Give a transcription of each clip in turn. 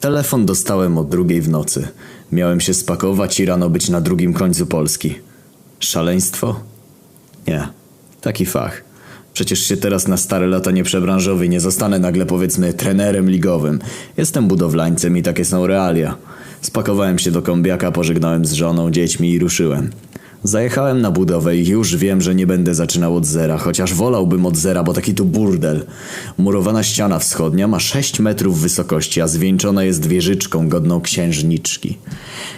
Telefon dostałem o drugiej w nocy. Miałem się spakować i rano być na drugim końcu Polski. Szaleństwo? Nie. Taki fach. Przecież się teraz na stare lata nie przebranżowy, nie zostanę nagle powiedzmy trenerem ligowym. Jestem budowlańcem i takie są realia. Spakowałem się do kombiaka, pożegnałem z żoną, dziećmi i ruszyłem. Zajechałem na budowę i już wiem, że nie będę zaczynał od zera, chociaż wolałbym od zera, bo taki tu burdel. Murowana ściana wschodnia ma 6 metrów wysokości, a zwieńczona jest wieżyczką godną księżniczki.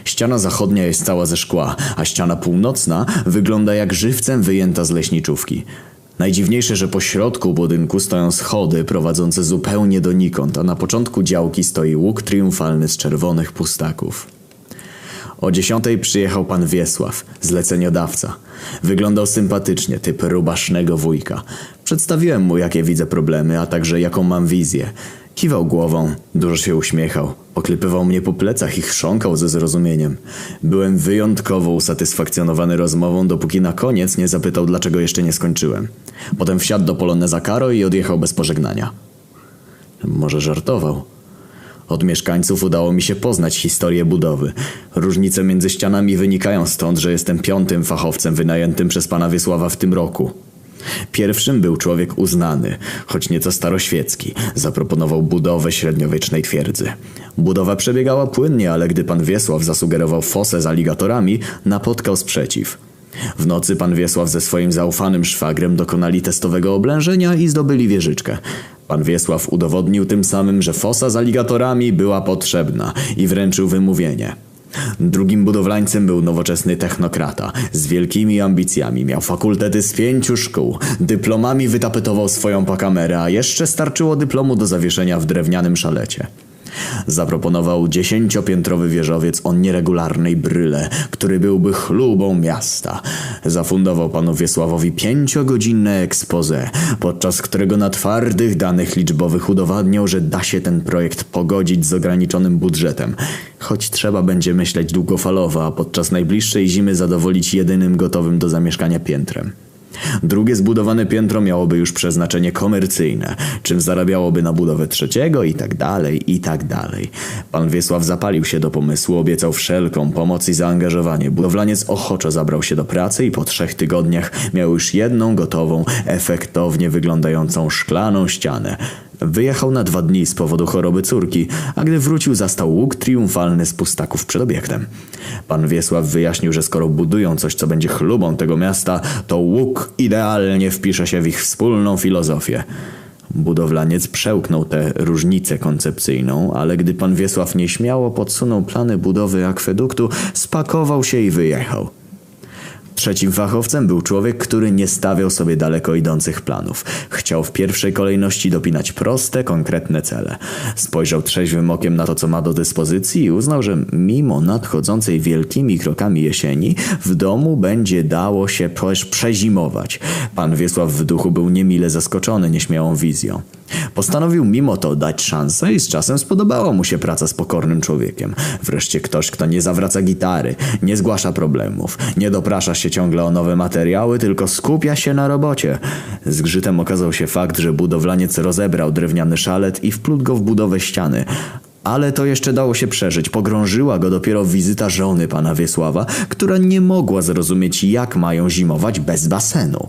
Ściana zachodnia jest cała ze szkła, a ściana północna wygląda jak żywcem wyjęta z leśniczówki. Najdziwniejsze, że po środku budynku stoją schody prowadzące zupełnie donikąd, a na początku działki stoi łuk triumfalny z czerwonych pustaków. O dziesiątej przyjechał pan Wiesław, zleceniodawca. Wyglądał sympatycznie, typ rubasznego wujka. Przedstawiłem mu, jakie widzę problemy, a także jaką mam wizję. Kiwał głową, dużo się uśmiechał, poklepywał mnie po plecach i chrząkał ze zrozumieniem. Byłem wyjątkowo usatysfakcjonowany rozmową, dopóki na koniec nie zapytał, dlaczego jeszcze nie skończyłem. Potem wsiadł do Poloneza Caro i odjechał bez pożegnania. Może żartował. Od mieszkańców udało mi się poznać historię budowy. Różnice między ścianami wynikają stąd, że jestem piątym fachowcem wynajętym przez pana Wiesława w tym roku. Pierwszym był człowiek uznany, choć nieco staroświecki. Zaproponował budowę średniowiecznej twierdzy. Budowa przebiegała płynnie, ale gdy pan Wiesław zasugerował fosę z aligatorami, napotkał sprzeciw. W nocy pan Wiesław ze swoim zaufanym szwagrem dokonali testowego oblężenia i zdobyli wieżyczkę. Pan Wiesław udowodnił tym samym, że fosa z aligatorami była potrzebna i wręczył wymówienie. Drugim budowlańcem był nowoczesny technokrata z wielkimi ambicjami. Miał fakultety z pięciu szkół. Dyplomami wytapetował swoją pakamerę, a jeszcze starczyło dyplomu do zawieszenia w drewnianym szalecie. Zaproponował dziesięciopiętrowy wieżowiec o nieregularnej bryle, który byłby chlubą miasta. Zafundował panu Wiesławowi pięciogodzinne expose, podczas którego na twardych danych liczbowych udowadniał, że da się ten projekt pogodzić z ograniczonym budżetem. Choć trzeba będzie myśleć długofalowo, a podczas najbliższej zimy zadowolić jedynym gotowym do zamieszkania piętrem. Drugie zbudowane piętro miałoby już przeznaczenie komercyjne, czym zarabiałoby na budowę trzeciego i tak dalej, i tak dalej. Pan Wiesław zapalił się do pomysłu, obiecał wszelką pomoc i zaangażowanie. Budowlaniec ochoczo zabrał się do pracy i po trzech tygodniach miał już jedną gotową, efektownie wyglądającą szklaną ścianę. Wyjechał na dwa dni z powodu choroby córki, a gdy wrócił zastał łuk triumfalny z pustaków przed obiektem. Pan Wiesław wyjaśnił, że skoro budują coś, co będzie chlubą tego miasta, to łuk idealnie wpisze się w ich wspólną filozofię. Budowlaniec przełknął tę różnicę koncepcyjną, ale gdy pan Wiesław nieśmiało podsunął plany budowy akweduktu, spakował się i wyjechał. Trzecim fachowcem był człowiek, który nie stawiał sobie daleko idących planów. Chciał w pierwszej kolejności dopinać proste, konkretne cele. Spojrzał trzeźwym okiem na to, co ma do dyspozycji i uznał, że mimo nadchodzącej wielkimi krokami jesieni, w domu będzie dało się przezimować. Pan Wiesław w duchu był niemile zaskoczony nieśmiałą wizją. Postanowił mimo to dać szansę i z czasem spodobała mu się praca z pokornym człowiekiem. Wreszcie ktoś, kto nie zawraca gitary, nie zgłasza problemów, nie doprasza się ciągle o nowe materiały, tylko skupia się na robocie. Zgrzytem okazał się fakt, że budowlaniec rozebrał drewniany szalet i wplótł go w budowę ściany. Ale to jeszcze dało się przeżyć. Pogrążyła go dopiero wizyta żony pana Wiesława, która nie mogła zrozumieć, jak mają zimować bez basenu.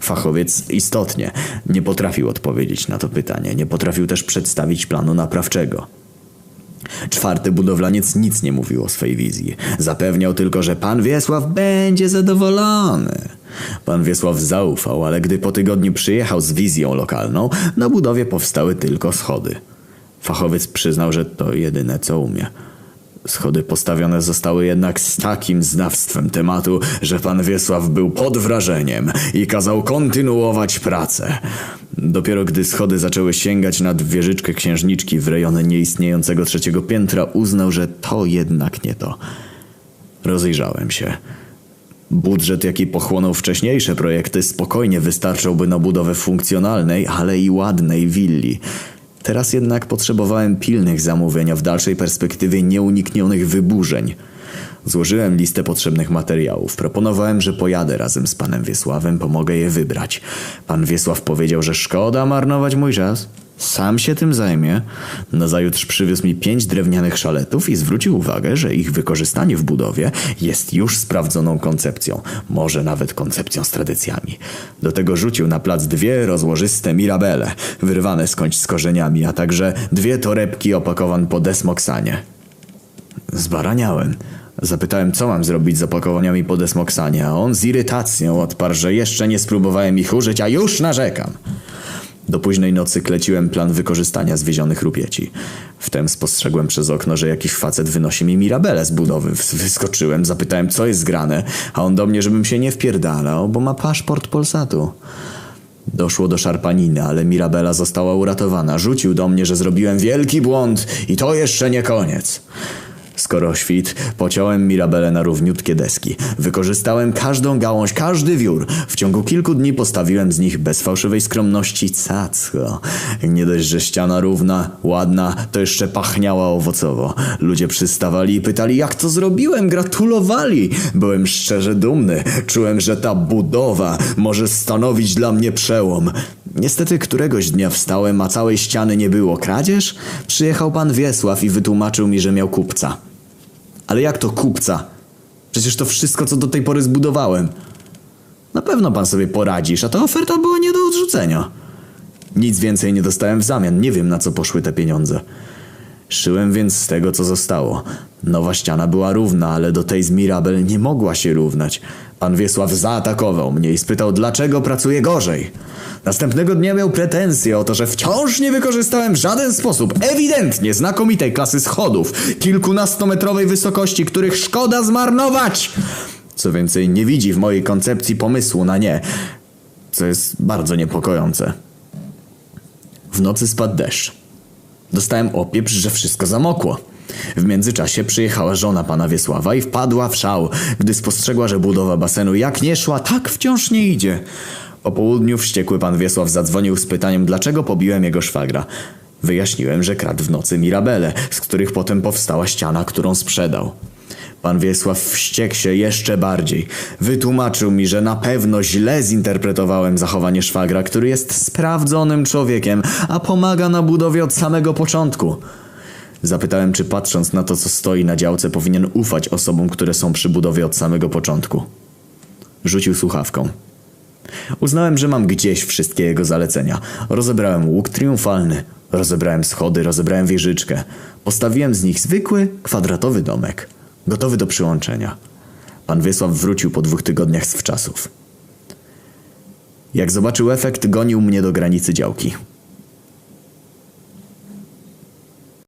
Fachowiec istotnie nie potrafił odpowiedzieć na to pytanie, nie potrafił też przedstawić planu naprawczego. Czwarty budowlaniec nic nie mówił o swej wizji. Zapewniał tylko, że pan Wiesław będzie zadowolony. Pan Wiesław zaufał, ale gdy po tygodniu przyjechał z wizją lokalną, na budowie powstały tylko schody. Fachowiec przyznał, że to jedyne co umie. Schody postawione zostały jednak z takim znawstwem tematu, że pan Wiesław był pod wrażeniem i kazał kontynuować pracę. Dopiero gdy schody zaczęły sięgać nad wieżyczkę księżniczki w rejony nieistniejącego trzeciego piętra, uznał, że to jednak nie to. Rozejrzałem się. Budżet, jaki pochłonął wcześniejsze projekty, spokojnie wystarczałby na budowę funkcjonalnej, ale i ładnej willi. Teraz jednak potrzebowałem pilnych zamówień, a w dalszej perspektywie nieuniknionych wyburzeń. Złożyłem listę potrzebnych materiałów. Proponowałem, że pojadę razem z panem Wiesławem, pomogę je wybrać. Pan Wiesław powiedział, że szkoda marnować mój czas. Sam się tym zajmie. Nazajutrz przywiózł mi pięć drewnianych szaletów i zwrócił uwagę, że ich wykorzystanie w budowie jest już sprawdzoną koncepcją, może nawet koncepcją z tradycjami. Do tego rzucił na plac dwie rozłożyste mirabele, wyrwane skądś z korzeniami, a także dwie torebki opakowane po desmoksanie. Zbaraniałem. Zapytałem, co mam zrobić z opakowaniami po desmoksanie, a on z irytacją odparł, że jeszcze nie spróbowałem ich użyć, a już narzekam. Do późnej nocy kleciłem plan wykorzystania zwiezionych rupieci. Wtem spostrzegłem przez okno, że jakiś facet wynosi mi mirabelę z budowy. Wyskoczyłem, zapytałem, co jest grane, a on do mnie, żebym się nie wpierdalał, bo ma paszport Polsatu. Doszło do szarpaniny, ale Mirabela została uratowana. Rzucił do mnie, że zrobiłem wielki błąd i to jeszcze nie koniec. Skoro świt, pociąłem Mirabelę na równiutkie deski. Wykorzystałem każdą gałąź, każdy wiór. W ciągu kilku dni postawiłem z nich bez fałszywej skromności cacko. Nie dość, że ściana równa, ładna, to jeszcze pachniała owocowo. Ludzie przystawali i pytali, jak to zrobiłem, gratulowali. Byłem szczerze dumny. Czułem, że ta budowa może stanowić dla mnie przełom. Niestety któregoś dnia wstałem, a całej ściany nie było. Kradzież? Przyjechał pan Wiesław i wytłumaczył mi, że miał kupca. Ale jak to kupca? Przecież to wszystko, co do tej pory zbudowałem. Na pewno pan sobie poradzisz, a ta oferta była nie do odrzucenia. Nic więcej nie dostałem w zamian, nie wiem na co poszły te pieniądze. Szyłem więc z tego, co zostało. Nowa ściana była równa, ale do tej z Mirabel nie mogła się równać. Pan Wiesław zaatakował mnie i spytał, dlaczego pracuję gorzej. Następnego dnia miał pretensje o to, że wciąż nie wykorzystałem w żaden sposób ewidentnie znakomitej klasy schodów, kilkunastometrowej wysokości, których szkoda zmarnować. Co więcej, nie widzi w mojej koncepcji pomysłu na nie, co jest bardzo niepokojące. W nocy spadł deszcz. Dostałem opieprz, że wszystko zamokło. W międzyczasie przyjechała żona pana Wiesława i wpadła w szał, gdy spostrzegła, że budowa basenu jak nie szła, tak wciąż nie idzie. Po południu wściekły pan Wiesław zadzwonił z pytaniem, dlaczego pobiłem jego szwagra. Wyjaśniłem, że kradł w nocy mirabele, z których potem powstała ściana, którą sprzedał. Pan Wiesław wściekł się jeszcze bardziej. Wytłumaczył mi, że na pewno źle zinterpretowałem zachowanie szwagra, który jest sprawdzonym człowiekiem, a pomaga na budowie od samego początku. Zapytałem, czy patrząc na to, co stoi na działce, powinien ufać osobom, które są przy budowie od samego początku. Rzucił słuchawką. Uznałem, że mam gdzieś wszystkie jego zalecenia. Rozebrałem łuk triumfalny, rozebrałem schody, rozebrałem wieżyczkę. Postawiłem z nich zwykły, kwadratowy domek, gotowy do przyłączenia. Pan Wiesław wrócił po dwóch tygodniach z wczasów. Jak zobaczył efekt, gonił mnie do granicy działki.